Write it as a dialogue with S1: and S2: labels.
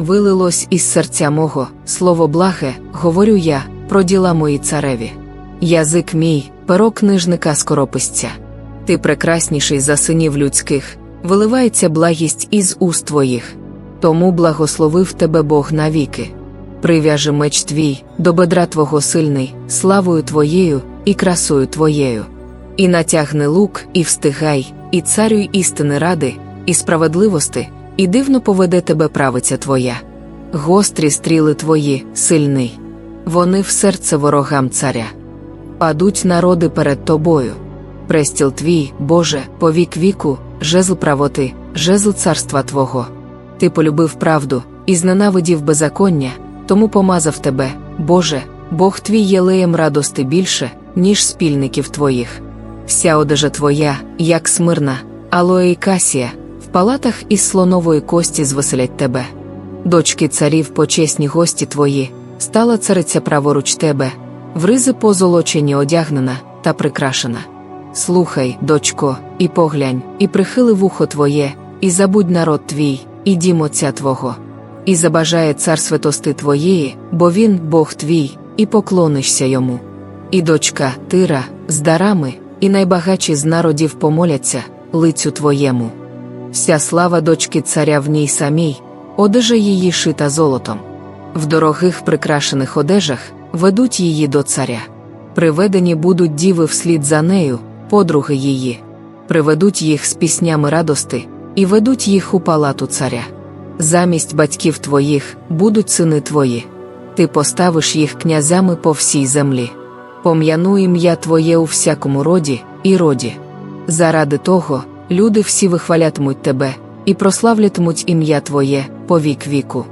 S1: вилилось із серця мого, слово благе, говорю я, про діла мої цареві. Язик мій, перо книжника скорописця. Ти прекрасніший за синів людських, виливається благість із уст твоїх. Тому благословив тебе Бог навіки. Прив'яже меч твій, до бедра твого сильний, славою твоєю і красою твоєю. І натягни лук, і встигай, і царю істини ради, і справедливости, і дивно поведе тебе правиця твоя. Гострі стріли твої, сильний. Вони в серце ворогам царя. Падуть народи перед тобою. Престіл твій, Боже, по вік віку, жезл правоти, жезл царства Твого. Ти полюбив правду і зненавидів беззаконня, тому помазав тебе, Боже, Бог твій єлеєм радости більше, ніж спільників твоїх. Вся одежа твоя, як смирна, алоє й касія, палатах із слонової кості звеселять тебе. Дочки царів почесні гості твої, стала цариця праворуч тебе, в ризи позолочені одягнена та прикрашена. Слухай, дочко, і поглянь, і прихили вухо твоє, і забудь народ твій, і дім отця твого. І забажає цар святости твоєї, бо він Бог твій, і поклонишся йому. І дочка Тира, з дарами, і найбагатші з народів помоляться, лицю твоєму. Вся слава дочки царя в ній самій, одежа її шита золотом. В дорогих прикрашених одежах ведуть її до царя. Приведені будуть діви вслід за нею, подруги її. Приведуть їх з піснями радости і ведуть їх у палату царя. Замість батьків твоїх будуть сини твої. Ти поставиш їх князями по всій землі. Пом'яну ім'я Твоє у всякому роді і роді. Заради того, люди всі вихвалятимуть тебе і прославлятимуть ім'я Твоє по вік віку.